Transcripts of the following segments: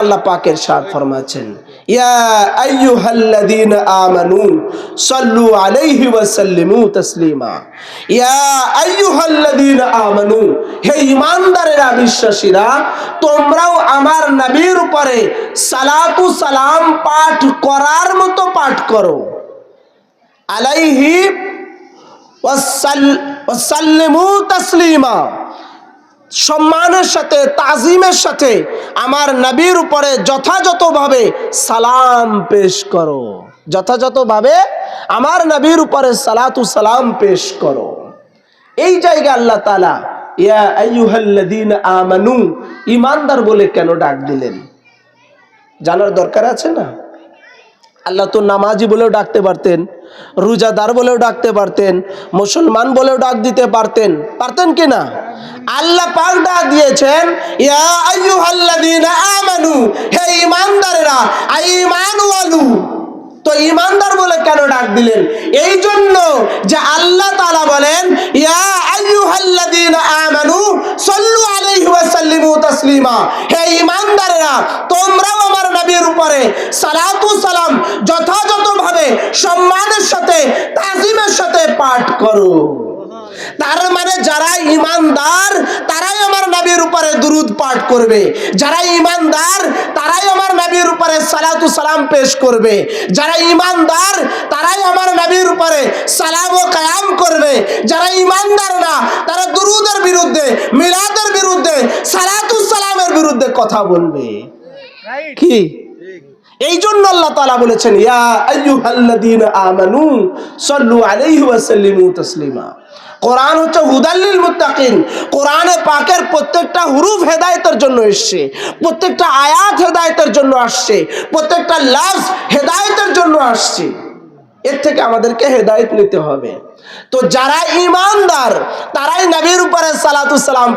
আল্লাহ পাকের সাথ ফরমাচ্ছেন ইয়া আইয়ুহাল্লাযীনা আমানু সাল্লু আলাইহি ওয়া সাল্লিমু তাসলিমা। ইয়া আইয়ুহাল্লাযীনা আমানু, হে ঈমানদারেরা, বিশ্বাসীরা, তোমরাও আমার নবীর উপরে সালাতু সালাম পাঠ করার মতো পাঠ করো। আলাইহি ওয়াসাল- ওয়াসাল্লিমু তাসলিমা। সম্মানের সাথে, তাজিমের সাথে আমার নবীর উপরে যথাযথভাবে সালাম পেশ করো। যথাযথভাবে আমার নবীর উপরে সালাতু সালাম পেশ করো। এই জায়গা আল্লাহ তালা ইয়া আইয়ুহাল্লাযীনা আমানু ইমানদার বলে কেন ডাক দিলেন? জানার দরকার আছে না? আল্লাহ তো নামাজি বলেও ডাকতে পারতেন, রোজাদার বলেও ডাকতে পারতেন, মুসলমান বলেও ডাক দিতে পারতেন পারতেন কি না? আল্লাহ পাক ডাক দিয়েছেন আমানু, হে ঈমানদারেরা, আইমানু আলু তো ইমানদার বলে কেন ডাক দিলেন? এই জন্য যে আল্লাহ তাআলা বলেন, ইয়া আইয়ুহাল্লাযীনা আমানু, সাল্লু আলাইহি ওয়া সাল্লিমু তাসলিমা। হে ঈমানদারেরা, তোমরাও আমার নবীর উপরে সালাতু সালাম যথাযথভাবে সম্মানের সাথে তাজিমের সাথে পাঠ করো। তার মানে যারা ইমানদার তারাই আমার নবীর উপরে দুরুদ পাঠ করবে। যারা ইমানদার তারাই আমার নবীর উপরে সালাতু সালাম পেশ করবে। যারা ইমানদার তারাই আমার নবীর উপরে সালাম ও কায়াম করবে। যারা ইমানদার না তারা দুরুদের বিরুদ্ধে মিলাদের বিরুদ্ধে সালাতু সালামের বিরুদ্ধে কথা বলবে। কি? এই জন্য আল্লাহ তাআলা বলেছেন, ইয়া সাল্লু কোরআন হচ্ছে হুদাল্লিল মুত্তাকিন। কোরআনে পাকের প্রত্যেকটা হুরুফ হেদায়তের জন্য এসছে, প্রত্যেকটা আয়াত হেদায়তের জন্য আসছে, প্রত্যেকটা লাফজ হেদায়তের জন্য আসছে। এর থেকে আমাদেরকে হেদায়েত নিতে হবে। তো যারা ইমানদার তারাই নবীর উপরে সালাম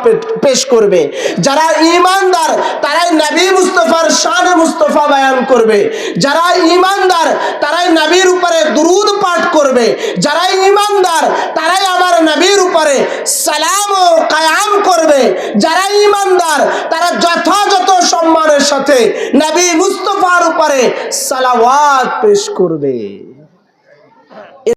পেশ করবে। যারা ইমানদার তারাই নবী মুস্তফার শান মুস্তফা বয়ান করবে। যারা ইমানদার তারাই নবীর উপরে দুরুদ পাঠ করবে। যারা ইমানদার তারাই আমার নবীর উপরে সালাম ও কায়াম করবে। যারা ইমানদার তারা যথাযথ সম্মানের সাথে নবী মুস্তফার উপরে সালাওয়াত পেশ করবে।